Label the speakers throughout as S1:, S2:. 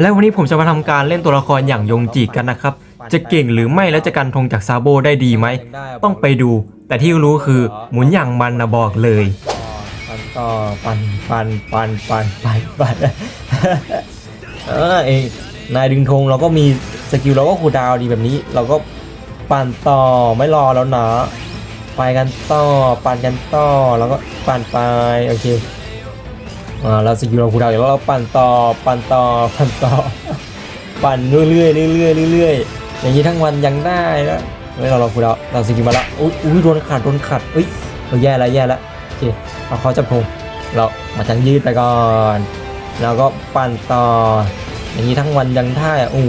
S1: และวันนี้ผมจะมาทำการเล่นตัวละครอย่างยงจีกันนะครับ จะเก่งหรือไม่และจะกันธงจากซาโบได้ดีไหม ต้องไปดู แต่ที่รู้คือหมุนอย่างมันนะบอกเลย
S2: ปันต่อปันปันปันปันปันปันเออเองนายดึงธงเราก็มีสกิลเราก็คูดาวดีแบบนี้ เราก็ปั่นต่อไม่รอแล้วนะไปกันต่อปั่นกันต่อแล้วก็ปั่นไปโอเค อ่าเราสกิลเราคูดาวน์อยู่แล้วเราปั่นต่อปั่นต่อปั่นต่อปั่นเรื่อยเรื่อยเรื่อยๆอยอย่างนี้ทั้งวันยังได้นะไม่เราเราคูดาวเราสกิลมาแล้วอุ้ยอุ้ยโดนขัดโดนขัดเอ้ยเราแย่แล้วแย่แล้วโอเคเอาเขาจับธงเรามาจังยืดไปก่อนแล้วก็ปั่นต่อ อย่างนี้ทั้งวันยังได้อะโอ้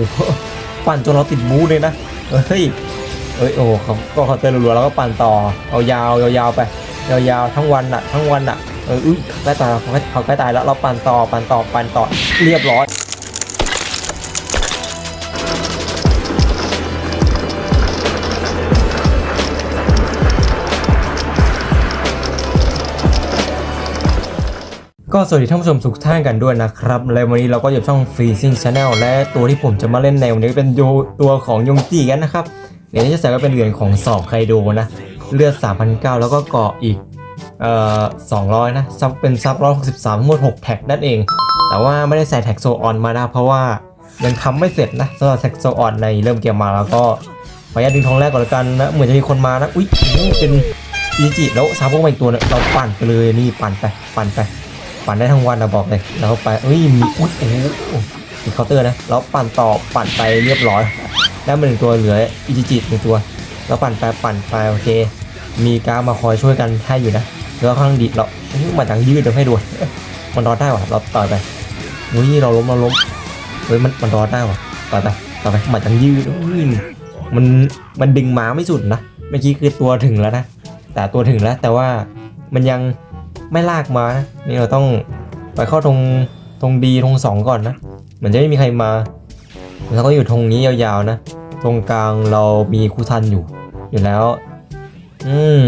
S2: ปั่นจนเราติดบูธเลยนะเฮ้ยเอ้ยโอ้เขาก็เขาเตือนรัวๆแล้วก็ปั่นต่อเอายาวยาวๆไปยาวๆทั้งวันอะทั้งวันอะ ออใกล้ตายแล้วเขาใกล้ตายแล้วเราปั่นต่อปั่นต่อปั่นต่อเรียบร้อยก็สวัสดีท่านผู้ชมทุกท่านกันด้วยนะครับ และวันนี้เราก็อยู่ช่อง Freezing Channel และตัวที่ผมจะมาเล่นในวันนี้เป็นโยตัวของยงจีกันนะครับ เหรียญที่จะใส่ก็เป็นเหรียญของสอบไคโดนะ เลือด3,009แล้วก็เกาะอีก เอ่อ200 นะซับเป็นซับ163ทั้งหมด 6 แท็กนั่นเอง แต่ว่าไม่ได้ใส่แท็กโซออนมานะเพราะว่ายังทำไม่เสร็จนะสำหรับแท็กโซออนในเริ่มเกมมาแล้วก็ขออนุญาตดึงทองแรกก่อนละกันนะเหมือนจะมีคนมานะอุ๊ยนี่เป็นอีจิแล้วซาโบมาอีกตัวเนี่ยเราปั่นไปเลยนี่ปั่นไปปั่นไป ปั่นได้ทั้งวันนะบอกเลยแล้วไปเอ้ยมีอุ๊ยโอ้โหมีเคาน์เตอร์นะแล้วปั่นต่อปั่นไปเรียบร้อยได้มาหนึ่งตัวเหลืออิจิจิหนึ่งตัว แล้วปั่นไปปั่นไปโอเค มีการมาคอยช่วยกันให้อยู่นะ แล้วข้างดีเรามันจังยืดเดี๋ยวให้ดูมันรอดได้ว่ะเราต่อยไปอุ้ยเราล้มเราล้มเฮ้ยมันมันรอดได้ว่ะต่อยไปต่อยไปมันจังยืดอุ้ยมันมันดึงมาไม่สุดนะเมื่อกี้คือตัวถึงแล้วนะแต่ตัวถึงแล้วแต่ว่ามันยังไม่ลากมานะนี่เราต้องไปเข้าตรงตรงดีตรงสองก่อนนะเหมือนจะไม่มีใครมาแล้วก็อยู่ตรงนี้ยาวๆนะ ตรงกลางเรามีคูซันอยู่ อยู่แล้ว อืม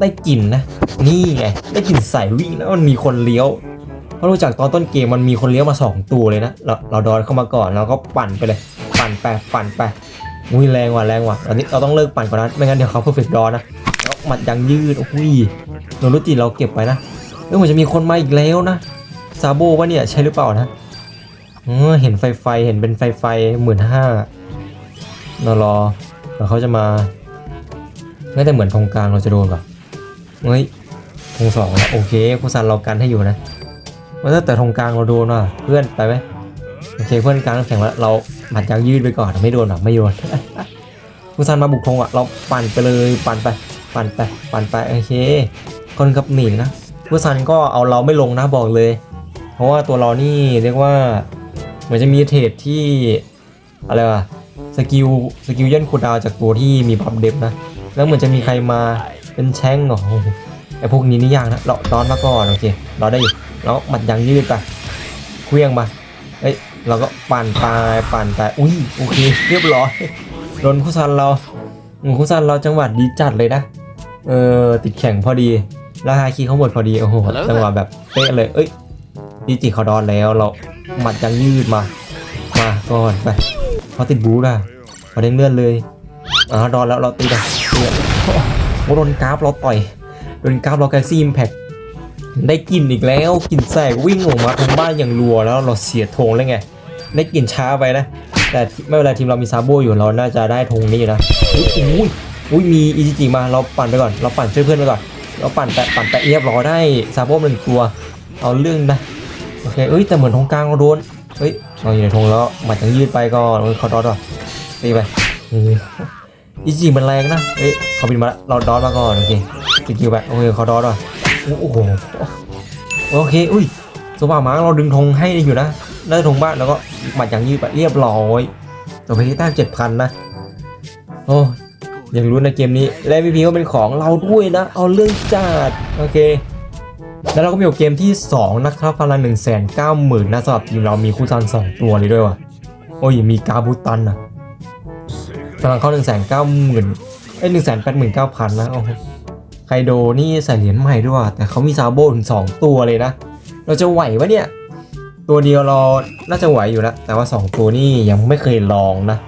S2: ได้กลิ่นนะ นี่ไงได้กลิ่นใส่วิ่งแล้วมันมีคนเลี้ยวเพราะรู้จักตอนต้นเกมมันมีคนเลี้ยวมาสองตัวเลยนะ เราเราดอนเข้ามาก่อนแล้วก็ปั่นไปเลย ปั่นไปปั่นไปอุ้ยแรงว่ะแรงว่ะตอนนี้เราต้องเลิกปั่นก่อนนะไม่งั้นเดี๋ยวเขาเพอร์เฟกต์ดอนะแล้วหมัดยังยืดอุ้ยโนรุจิเราเก็บไปนะเออเหมือนจะมีคนมาอีกแล้วนะซาโบวะเนี่ยใช่หรือเปล่านะเออเห็นไฟไฟเห็นเป็นไฟไฟหมื่นห้ารอแล้วเขาจะมาไม่แต่เหมือนธงกลางเราจะโดนก่อ เฮ้ยธงสองโอเคคุซันเรากันให้อยู่นะว่าถ้แต่ธงกลางเราโดนว่ะเพื่อนไปไหมโอเคเพื่อนกลางแข่งแล้วเราหมัดยางยืดไปก่อนไม่โดนหรอไม่โดนคุซันมาบุกธงอะเราปั่นไปเลยปั่นไป ปั่นไปปั่นไปโอเคคนกับหมินนะผู้ซันก็เอาเราไม่ลงนะบอกเลย เพราะว่าตัวเรานี่เรียกว่าเหมือนจะมีเทรดที่อะไรวะสกิลสกิลย่นคูดาวจากตัวที่มีบัฟเดฟนะแล้วเหมือนจะมีใครมา เป็นแช่งเหรอโอ้โหไอพวกนี้นี่ยากนะเราดอนมาก่อนโอเคเราได้อยู่แล้วหมัดยังยืดไปเคลี้ยงมาเอ้ยเราก็ปั่นไปปั่นไปอุ้ยโอเคเรียบร้อยโดนคุซันเราอืมคุซันเราจังหวัดดีจัดเลยนะเออติดแข่งพอดีแล้วฮาคีเขาหมดพอดีโอ้โหจังหวะแบบเป๊ะเลยเอ้ยดิจิเขาดอนแล้วเราหมัดยังยืดมา มาก่อนไปเขาติดบูธอะเขาเด้งเลื่อนเลยอ่าดอนแล้วเราตีไปเลื่อน โดนกราฟเราต่อยโดนกราฟเราแกซี่อิมแพคได้กลิ่นอีกแล้วกลิ่นแสกวิ่งออกมาทางบ้านอย่างรัวแล้วเราเสียธงเลยไงได้กลิ่นช้าไปนะ แต่ไม่เป็นไรทีมเรามีซาโบอยู่เราน่าจะได้ธงนี้อยู่นะอุ้ยอุ้ยมีอีจิจิมาเราปั่นไปก่อน เราปั่นช่วยเพื่อนไปก่อน เราปั่นแต่ปั่นแต่เรียบรอได้ซาโบหนึ่งตัว เอาเรื่องนะโอเคเอ้ยแต่เหมือนธงกลางเราโดนเฮ้ยเราอยู่ในธงแล้วหมัดยังยืดไปก่อนเฮ้ยเขาดอดอะตีไป อีจิจิมันแรงนะเอ้ยเขาบินมาแล้วเราดอดมาก่อนโอเคสกิลไปโอเคเขาดอดอะโอ้โหโอเคอุ้ยสว่างมาเราดึงธงให้อยู่นะได้ธงบ้านแล้วก็หมัดยังยืดไปเรียบร้อยต่อไปที่แต้มเจ็ดพันนะโอ้ยังรู้ในะเกมนี้และพีพีก็เป็นของเราด้วยนะ เอาเรื่องจัดโอเค แล้วเราก็มีเกมที่ 2 นะครับพลัง1 9 0 0 0 0นะสำหรับทีมเรามีคู่ซัน2 ตัวเลยด้วยว่ะโอ้ยมีกาบูตันนะ พลังเข้า1 9 0 0 0 0เอ้ย1 8 9 0 0 0นะโอ้โหไคโดนี่ใส่เหรียญใหม่ด้วยแต่เขามีซาโบถึง2ตัวเลยนะ เราจะไหวปะเนี่ย ตัวเดียวเราน่าจะไหวอยู่แล้วแต่ว่าสองตัวนี่ยังไม่เคยลองนะ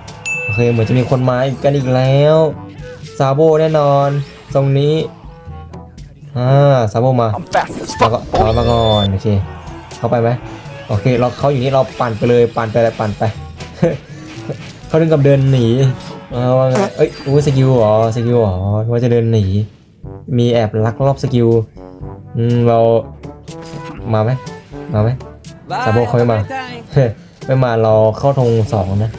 S2: โอเคเหมือนจะมีคนมาอีกกันอีกแล้วซาโบแน่นอน ตรงนี้อ่าซาโบมา
S3: I'm fast as
S2: เรา
S3: fuck.
S2: ก็เอามาก่อนโอเคเข้าไปไหมโอเคเราเขาอยู่นี่เราปั่นไปเลยปั่นไปเลยปั่นไปเขาถึงกับเดินหนี เอาว่าไงเอ้ยอู้สกิลเหรอสกิลเหรอว่าจะเดินหนี มีแอบลักลอบสกิลอืมเรามาไหมมาไหม Sa bộ không em à? ไม่มาเราเข้าธงสองนะ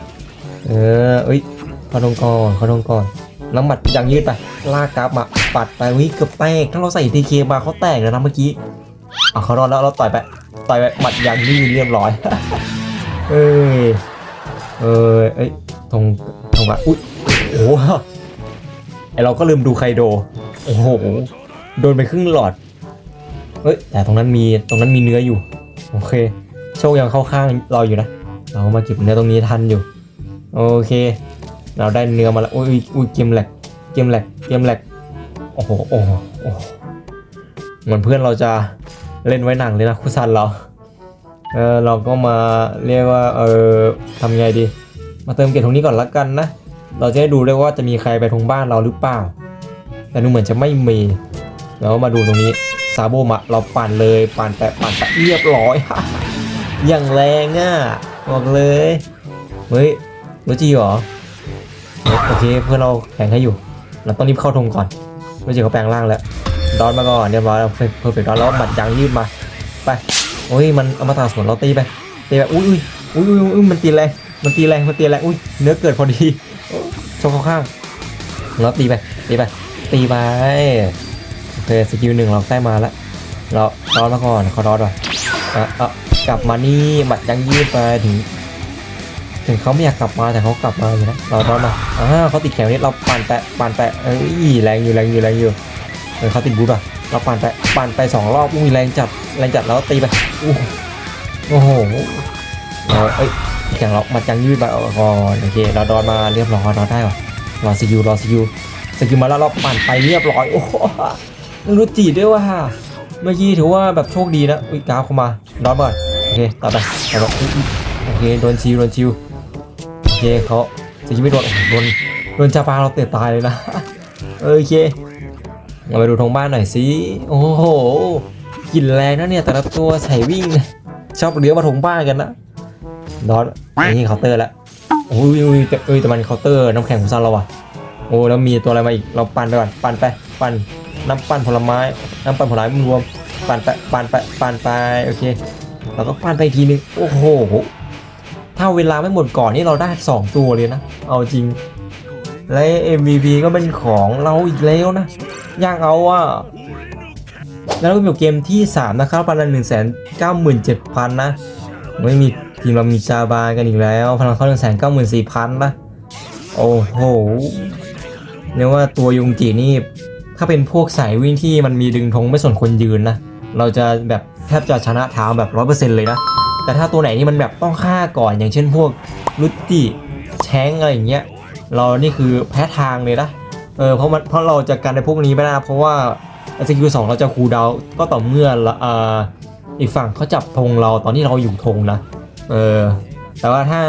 S2: เออเอ้ยเข้าธงก่อนเข้าธงก่อนแล้วหมัดยังยืดไปลากกราฟมาปัดไปวิเกือบแตกถ้าเราใส่ทีเคมาเขาแตกแล้วนะเมื่อกี้อะเขารอดแล้วเราต่อยไปต่อยไปหมัดยังยืดเรียบร้อยเอ้ยเอ้ยเอ้ยธง ธงอะอุ้ยโอ้โหไอเราก็ลืมดูไคโด โอ้โห โดนไปครึ่งหลอด เอ้ย แต่ตรงนั้นมี ตรงนั้นมีเนื้ออยู่ โอเค โชคยังเข้าข้างเราอยู่นะ เรามาเก็บเนื้อตรงนี้ทันอยู่ โอเค เราได้เนื้อมาแล้วอุ้ยอุ้ยอุ้ยเกมแหลก เกมแหลก เกมแหลกโอ้โหโอ้โห โอ้โหเหมือนเพื่อนเราจะเล่นไว้หนังเลยนะคุซันเรา เออเราก็มาเรียกว่า เออทำไงดี มาเติมเกตตรงนี้ก่อนละกันนะ เราจะได้ดูได้ว่าจะมีใครไปทงบ้านเราหรือเปล่า แต่ดูเหมือนจะไม่มี แล้วมาดูตรงนี้ซาโบมาเราปั่นเลยปั่นแปะปั่นแปะเรียบร้อย อย่างแรงอะบอกเลย เฮ้ยรู้จีหรอ โอเคเพื่อนเราแข่งให้อยู่ เราต้องรีบเข้าธงก่อนรู้จีเขาแปลงร่างแล้วดอนมาก่อนเรียบร้อยแล้วเพอร์เฟกต์ดอนแล้วหมัดยางยืดมา ไป โอ้ยมันเอามาตาสวนเราตีไปตีไปอุ้ยอุ้ยอุ้ยอุ้ยอุ้ยมันตีแรง มันตีแรงมันตีแรงอุ้ยเนื้อเกิดพอดีชกเข้าข้างแล้วตีไปตีไปตีไปโอเคสกิลหนึ่งเราได้มาแล้วเราดอนมาก่อนเขาดอนว่ะอะอะกลับมานี่หมัดยังยืดไปถึง ถึงเขาไม่อยากกลับมาแต่เขากลับมาอยู่นะเราดอนมาอ่าเขาติดแขนนี้เราปั่นแปะปั่นแปะเอ้ยแรงอยู่แรงอยู่แรงอยู่เออเขาติดบูทอะเราปั่นแปะปั่นไปสองรอบอุ้ยแรงจัดแรงจัดแล้วตีไปอู้โอ้โหเราเอ้ย แข่งเรามัดยังยืดไปอาก่อนโอเค เราดอนมาเรียบร้อยเราได้ว่ะรอสกิลรอสกิลสกิลมาแล้วเราปั่นไปเรียบร้อยโอ้โหรู้จีด้วยว่ะเมื่อกี้ถือว่าแบบโชคดีนะอุ้ยกาฟเข้ามาดอนก่อนโอเคต่อไปต่อไปโอเคโดนชิวโดนชิวโอเคเขาจะยิงไม่โดนโอ้โหโดนโดนจาปาเราเตะตายเลยนะโอเคเราไปดูทงบ้านหน่อยสิโอ้โหกลิ่นแรงนะเนี่ยแต่ละตัวใส่วิ่ง ชอบเลี้ยวมาทงบ้านกันนะ ดอนนี่เคาน์เตอร์แล้วโอ้ยอุ้ยแต่เอ้ยแต่มันเคาน์เตอร์น้ำแข็งของซันเราอะโอ้แล้วมีตัวอะไรมาอีกเราปั่นไปก่อนปั่นไปปั่นน้ำปั่นผลไม้น้ำปั่นผลไม้รวมปั่นไปปั่นไปปั่นไปโอเคเราก็ปั่นไปทีนึงโอ้โหถ้าเวลาไม่หมดก่อนนี่เราได้ 2 ตัวเลยนะ เอาจริง และ MVP ก็เป็นของเราอีกแล้วนะย่างเอาอะแล้วก็มีเกมที่ 3 นะครับพันละหนึ่งแสนเก้าหมื่นเจ็ดพันนะไม่มี ทีมเรามีชาบากันอีกแล้ว พลังเขาหนึ่งแสนเก้าหมื่นสี่พันนะโอ้โหเรียกว่าตัวยงจีนี่ ถ้าเป็นพวกสายวิ่งที่มันมีดึงธงไม่สนคนยืนนะ เราจะแบบแทบจะชนะเท้าแบบร้อยเปอร์เซ็นต์เลยนะ แต่ถ้าตัวไหนที่มันแบบต้องฆ่าก่อนอย่างเช่นพวกลุตติแชงอะไรอย่างเงี้ย เรานี่คือแพ้ทางเลยนะ เออเพราะมันเพราะเราจะกันในพวกนี้ไม่ได้เพราะว่าสกิลสองเราจะคูดาวก็ต่อเมื่อละอ่าอีกฝั่งเขาจับธงเราตอนที่เราอยู่ธงนะ เออ แต่ว่าถ้า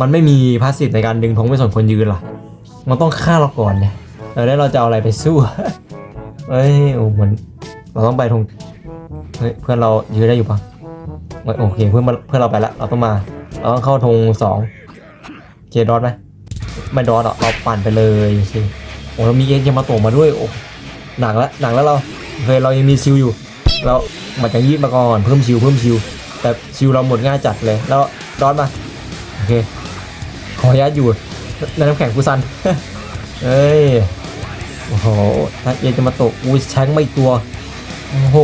S2: มันไม่มีพาสซีฟในการดึงธงไม่สนคนยืนล่ะ มันต้องฆ่าเราก่อนเนี่ยเออแล้วเราจะเอาอะไรไปสู้ เอ้ยโอ้เหมือนเราต้องไปธงเฮ้ยเพื่อนเรายืนได้อยู่ปะโอเคเพื่อนเพื่อนเราไปละเราต้องมาเราต้องเข้าธงสองเคดอทไหมไม่ดอทหรอกเราปั่นไปเลยโอเคโอ้เรามีเอ็นยามาโตะมาด้วยโอ้หนักแล้วหนักแล้วเราเคยเรายังมีชิลอยู่ เรามันจะยืดมาก่อนเพิ่มชิลเพิ่มชิล แต่ชิลเราหมดง่ายจัดเลย แล้วดอทมา โอเค ขออนุญาตอยู่ในน้ำแข็งฟูซัน เอ้ย โอ้โหถ้าเอจะมาตกอุ้ยแชงไม่ตัว โอ้โห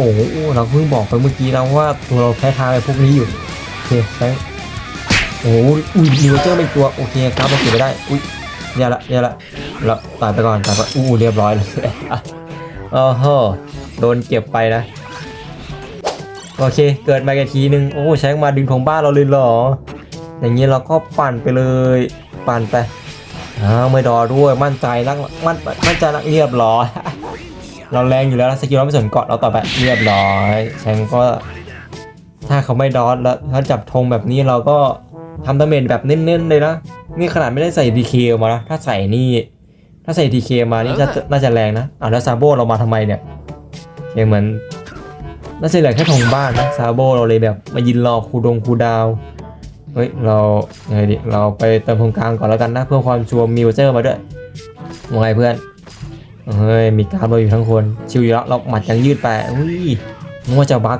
S2: เราเพิ่งบอกไปเมื่อกี้นะว่าตัวเราแพ้ทางไอ้พวกนี้อยู่ โอเคแชงโอ้อุ้ยมีเจอร์ไม่ตัว โอเคครับเราเก็บไปได้ อุ้ยเนี่ยละเนี่ยละเราตายไปก่อนตายไปอู้เรียบร้อยเลยอ้โหโดนเก็บไปนะ โอเค เกิดมาแค่ทีนึง โอ้แชงมาดึงของบ้านเราเลยเหรอ อย่างนี้เราก็ปั่นไปเลย ปั่นไปอ้าวไม่ดอด้วย มั่นใจนัก มั่น มั่นใจนักเรียบร้อย เราแรงอยู่แล้วสกิลเราไม่สนเกาะเราต่อไปเรียบร้อยแชงก็ ถ้าเขาไม่ดอทแล้วถ้าจับธงแบบนี้เราก็ทำดาเมจแบบเน้นๆเลยนะ นี่ขนาดไม่ได้ใส่ดีเคมานะ ถ้าใส่นี่ ถ้าใส่ดีเคมานี่จะน่าจะแรงนะอะแล้วซาโบเรามาทำไมเนี่ยเหมือน น่าจะเหลือแค่ธงบ้านนะซาโบเราเลยแบบมายินรอคูดงคูดาวเฮ้ยเรายังไงดิเราไปเติมธงกลางก่อนแล้วกันนะเพื่อความชัวร์มิวเจอร์มาด้วยว่าไงเพื่อนเฮ้ยมีการดเราอยู่ทั้งคนชิวอยู่แล้วเราหมัดยังยืดไปอุ้ยนึกว่าจะบัก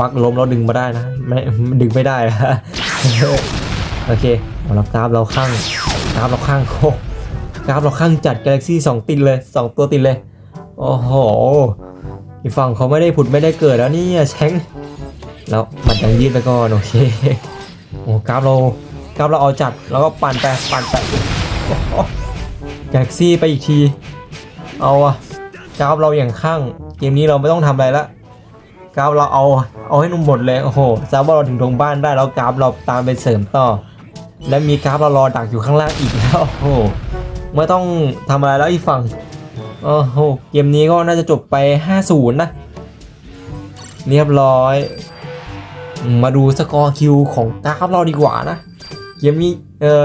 S2: บักล้มแล้วดึงมาได้นะไม่ดึงไม่ได้นะโอเคเอาละกราฟเราข้างกราฟเราข้างโคกราฟเราข้างจัดกาแล็กซี่สองติดเลยสองตัวติดเลยโอ้โห อีกฝั่งเขาไม่ได้ผุดไม่ได้เกิดแล้วนี่แชงแล้วมัดยังยืดไปก่อนโอเคโอ้กราฟเรากราฟเราเอาจัดแล้วก็ปั่นไปปั่นไปอ้โหกาแล็กซี่ไปอีกที เอาอะกราฟเราอย่างข้างเกมนี้เราไม่ต้องทำอะไรละกราฟเราเอาเอาให้นุ่มหมดเลยโอ้โหซาบเราถึงตรงบ้านได้แล้วกราฟเราตามไปเสริมต่อ และมีกราฟเรารอดักอยู่ข้างล่างอีกแล้วโอ้โหไม่ต้องทำอะไรแล้วอีกฝั่ง โอ้โห เกมนี้ก็น่าจะจบไป 5-0 นะ เรียบร้อย มาดูสกอร์คิวของกราฟเราดีกว่านะ เกมนี้ เออ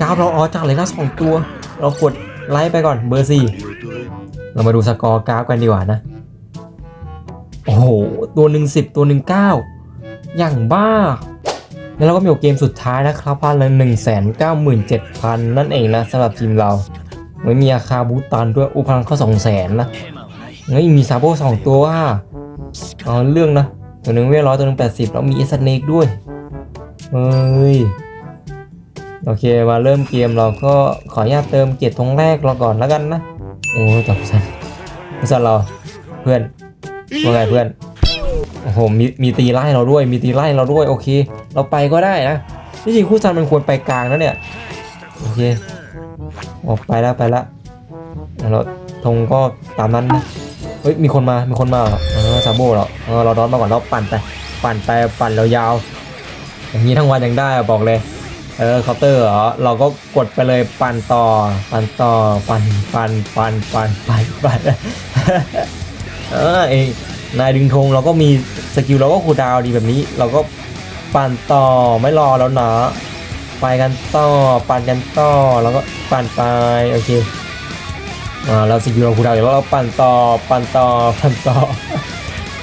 S2: กราฟเราเอจังเลยนะสองตัว เรากดไลค์ไปก่อนเบอร์สี่เรามาดูสกอร์กราฟกันดีกว่านะ โอ้โห ตัวหนึ่งสิบตัวหนึ่งเก้าอย่างบ้า แล้วเราก็มีเกมสุดท้ายนะครับพันละหนึ่งแสนเก้าหมื่นเจ็ดพันนั่นเองนะสำหรับทีมเรา ไม่มีอาคาบูตันด้วยอุพังเขาสองแสนนะเฮ้ยมีซาโบสองตัวว่าเอาเรื่องนะตัวหนึ่งเวลร้อยตัวหนึ่งแปดสิบแล้วมีเอสเนกด้วยเฮ้ยโอเคมาเริ่มเกมเราก็ขออนุญาตเติมเกียรติธงแรกเราก่อนแล้วกันนะโอ้จับสันสันเราเพื่อนว่าไงเพื่อนโอ้โหมีมีตีไล่เราด้วย มีตีไล่เราด้วยโอเค เราไปก็ได้นะที่จริงคู่ซันมันควรไปกลางนะเนี่ยโอเค ออกไปแล้วไปแล้วเราธงก็ตามนั้นนะเฮ้ยมีคนมามีคนมาเหรอเออซาโบเหรอเออเราดอนมาก่อนเราปั่นไปปั่นไปปั่นเรายาวอย่างนี้ทั้งวันยังได้อะบอกเลยเออเคาน์เตอร์เหรอเราก็กดไปเลยปั่นต่อปั่นต่อปั่นปั่นปั่นปั่นปั่นปั่นเออเองนายดึงธงเราก็มีสกิลเราก็คูดาวดีแบบนี้ เราก็ปั่นต่อไม่รอแล้วนะ ไปกันต่อปั่นกันต่อแล้วก็ปั่นไปโอเคอ่าเราสกิลเราคูดาวน์อยู่แล้วเราปั่นต่อปั่นต่อปั่นต่อ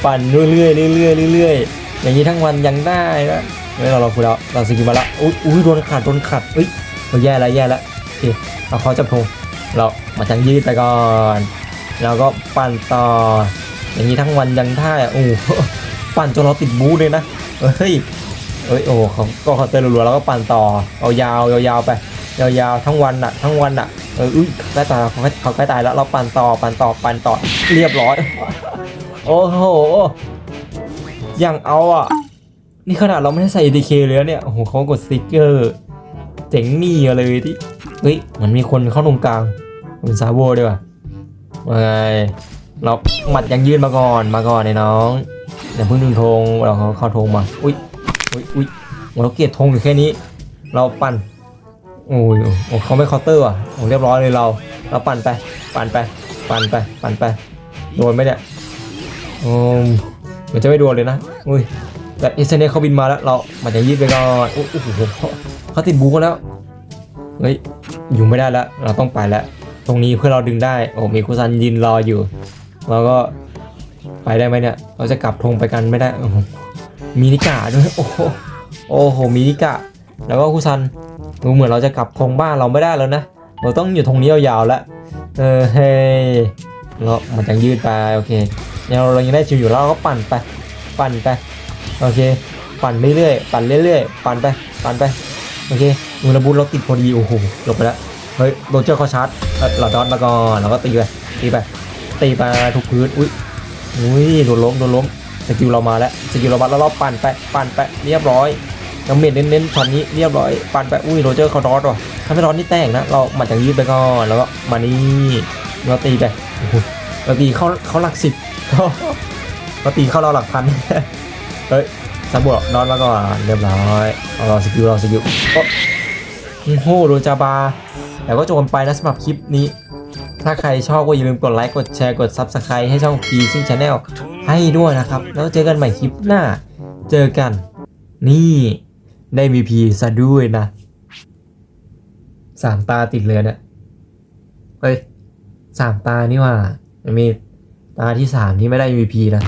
S2: ปั่นเรื่อยเรื่อยเรื่อยๆอยอย่างนี้ทั้งวันยังได้นะไม่เราเราคูดาวเราสกิลมาละอุ้ยอุ้ยโดนขัดโดนขัดเอ้ยเราแย่แล้วแย่แล้วโอเคเอาเขาจับธงเรามาจังยืดไปก่อนแล้วก็ปั่นต่อ อย่างนี้ทั้งวันยังท่าโอ้โหปั่นจนเราติดบูธเลยนะเฮ้ย เอ้ยโอ้เขาก็เคาน์เตอร์รัวๆแล้วก็ปั่นต่อเอายาวยาวๆไปยาวๆทั้งวันอะทั้งวันอะเอออุ้ยใกล้ตายแล้วเขาใกล้เขาใกล้ตายแล้วเราปั่นต่อปั่นต่อปั่นต่อเรียบร้อย โอ้โหอย่างเอาอะ นี่ขนาดเราไม่ได้ใส่ DK เลยเนี่ยโอ้โหเขากดสติกเกอร์เจ๋งนี่เลยที่เฮ้ยเหมันมีคนเข้าตรงกลางเป็นซาโบด้วยว่ะว่าไงเราหมัดยังยืนมาก่อนมาก่อนไอ้น้องอย่าเพิ่งดึงธงเราเขาเข้าธงมาอุ้ย อุ้ยอุ้ยโอ้เราเกียดธงอยู่แค่นี้ เราปั่นโอ้ยโอ้เขาไม่เคาน์เตอร์อะโอ้เรียบร้อยเลยเรา เราปั่นไป ปั่นไป ปั่นไป ปั่นไป โดนไหมเนี่ยโอ้เหมือนจะไม่โดนเลยนะ อุ้ย แต่เอเซเนเขาบินมาแล้ว เราหมัดยังยืดไปก่อนโอ้โหเขาติดบูกันแล้ว เฮ้ย อยู่ไม่ได้แล้ว เราต้องไปแล้ว ตรงนี้เพื่อเราดึงได้ โอ้ มีคุซันยืนรออยู่เราก็ไปได้ไหมเนี่ย เราจะกลับธงไปกันไม่ได้ มีนิกาด้วยโอ้โหโอ้โหมีนิกาแล้วก็คุซันดูเหมือนเราจะกลับธงบ้านเราไม่ได้แล้วนะเราต้องอยู่ธงนี้ยาวๆแล้วเออเฮ้ยเรามันจังยืดไปโอเคเนี่ยเรายังได้ชิวอยู่แล้วเราก็ปั่นไป ปั่นไปโอเค ปั่นเรื่อยๆปั่นเรื่อยๆปั่นไปปั่นไปโอเคมูลบุญเราติดพอดีโอ้โหหลบไปแล้วเฮ้ยโรเจอร์เขาชาร์จเอ่อเราดอทมาก่อนเราก็ตีไปตีไปตีไปทุกพื้นอุ้ยอุ้ยโดนล้มโดนล้ม สกิลเรามาแล้วสกิลเรามาแล้วเราปั่นไปะปั่นไปะเรียบร้อยน้ำเม็ดเน้นๆช็อตนี้เรียบร้อยปั่นไปะอุ้ยโรเจอร์เขาดอทว่ะถ้าไม่ดอทนี่แตกนะเรามาจากยืดไปก่อนแล้วก็มานี่เราตีไปเราตีเขาเขาหลักสิบเราตีเข้าเราหลักพันเฮ้ยสมบูรณ์ดอทมาก่อนเรียบร้อยเอาเราสกิลเราสกิลโอ้โอ้โหโดนจาบาแต่ก็จบกันไปนะสำหรับคลิปนี้ ถ้าใครชอบก็อย่าลืมกดไลค์ กดแชร์ กด Subscribe ให้ช่อง p ีซิ่งชาแนล ให้ด้วยนะครับ แล้วเจอกันใหม่คลิปหน้า เจอกัน นี่ได้ MVP ซะด้วยนะสามตาติดเลยเนี่ยเฮ้ยสามตานี่ว่ามีตาที่สามที่ไม่ได้ MVP นะ